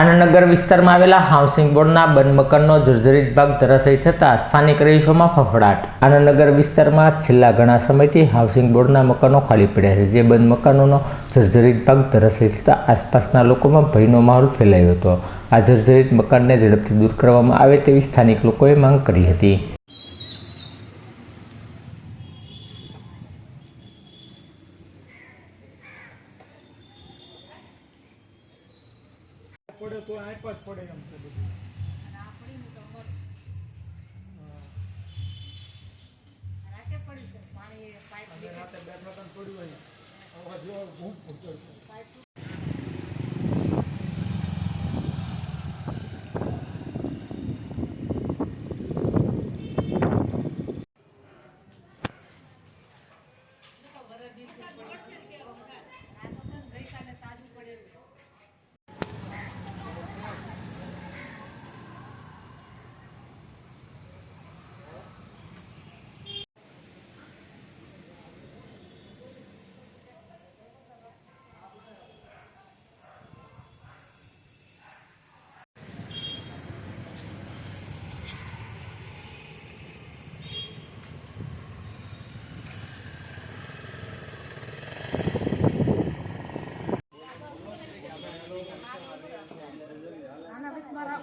આનંદનગર વિસ્તારમાં આવેલા હાઉસિંગ બોર્ડના બંધ મકાનનો જર્જરિત ભાગ ધરાશયી થતાં સ્થાનિક રહીશોમાં ફફડાટ. આનંદનગર વિસ્તારમાં છેલ્લા ઘણા સમયથી હાઉસિંગ બોર્ડના મકાનો ખાલી પડ્યા છે, જે બંધ મકાનોનો જર્જરિત ભાગ ધરાશયી થતાં આસપાસના લોકોમાં ભયનો માહોલ ફેલાયો હતો. આ જર્જરિત મકાનને ઝડપથી દૂર કરવામાં આવે તેવી સ્થાનિક લોકોએ માંગ કરી હતી. પડે તો આંપા જ પડે એમ છે બધું. અને રાતે બે ને પડ્યું હોય. આવા જેવા ભૂખ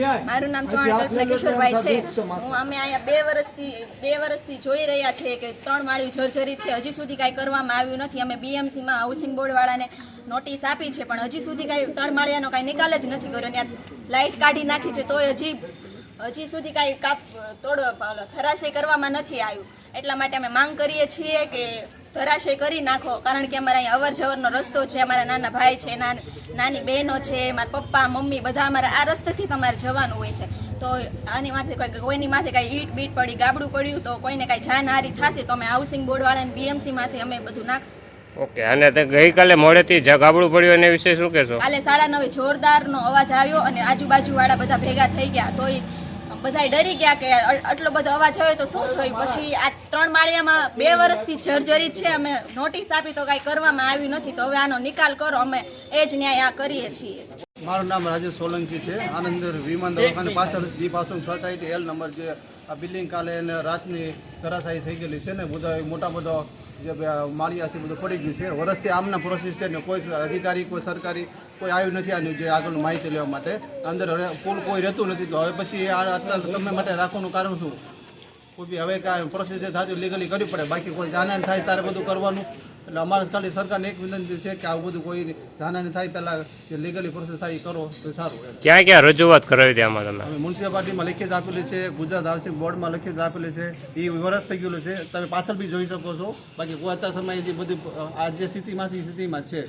મારું નામ ચૌહાણ કલ્પના છે. હું અમે અહીંયા બે વર્ષથી બે વર્ષથી જોઈ રહ્યા છીએ કે ત્રણ માળી જર્જરિત છે. હજી સુધી કાંઈ કરવામાં આવ્યું નથી. અમે બીએમસીમાં હાઉસિંગ બોર્ડવાળાને નોટિસ આપી છે, પણ હજી સુધી કાંઈ ત્રણ માળિયાનો કાંઈ નિકાલ જ નથી કર્યો. ત્યાં લાઇટ કાઢી નાખી છે, તોય હજી હજી સુધી કાંઈ કાપ, તોડ ઓલો કરવામાં નથી આવ્યું. એટલા માટે અમે માંગ કરીએ છીએ કે ધરાશય કરી નાખો. કારણ કે અમારા અહીંયા અવર જવરનો રસ્તો છે અમારા નાના ભાઈ છે નાન- નાની બહેનો છે મારા પપ્પા મમ્મી બધા અમારા આ રસ્તેથી તમારે જવાનું હોય છે. તો આની માથે કોઈ કોઈની માથે કાંઈ ઈટ બીટ પડી ગાબડું પડ્યું તો કોઈને કાંઈ જાનહારી થશે તો અમે હાઉસિંગ બોર્ડવાળાને બીએમસીમાંથી અમે બધું નાખશું. ઓકે અને તે ગઈકાલે મોડેથી જ ગાબડું પડ્યું એને વિશે શું કહેશો? કાલે સાડા નવે જોરદારનો અવાજ આવ્યો અને આજુબાજુવાળા બધા ભેગા થઈ ગયા તોય બધાય ડરી ગયા કે આટલો બધો અવાજ આવ્યો તો શું થયું? પછી આ ત્રણ માળિયામાં બે વર્ષથી જર્જરિત છે, અમે નોટિસ આપી તો કાંઈ કરવામાં આવ્યું નથી, તો હવે આનો નિકાલ કરો, અમે એ જ ન્યાય આ કરીએ છીએ. મારું નામ રાજેશ સોલંકી છે આનંદ વિમાન દવાખાને પાછળ જી પાસું સોસાયટી એલ નંબર જે આ બિલ્ડિંગ કાલે એને રાતની ધરાશાયી થઈ ગયેલી છે ને બધા મોટા બધો જે માળિયા છે બધું પડી ગયું છે. વર્ષથી આમના પ્રોસેસ છે ને કોઈ અધિકારી, કોઈ સરકારી, કોઈ આવ્યું નથી આનું જે આગળનું માહિતી લેવા માટે. અંદર પુલ કોઈ રહેતું નથી. તો હવે પછી આ આટલા સમય માટે રાખવાનું કારણ શું? કોઈ બી હવે કાંઈ પ્રોસેસ જે લીગલી કરવી પડે. બાકી કોઈ જાનહાની થાય ત્યારે બધું કરવાનું. એટલે અમારે ખાલી સરકારને એક વિનંતી છે કે આવું બધું કોઈ જાનહાની થાય પહેલાં જે લીગલી પ્રોસેસ થાય એ કરો તો સારું ક્યાં ક્યાં રજૂઆત કરાવી હતી આમાં તમે? અમે મ્યુનિસિપાલિટીમાં લખિત આપેલી છે ગુજરાત હાઉસિંગ બોર્ડમાં લખિત આપેલી છે એ વરસ થઈ ગયેલું છે. તમે પાછળ બી જોઈ શકો છો. બાકી કોઈ અત્યાર સમયે જે બધી આ જે સ્થિતિમાં સ્થિતિમાં છે.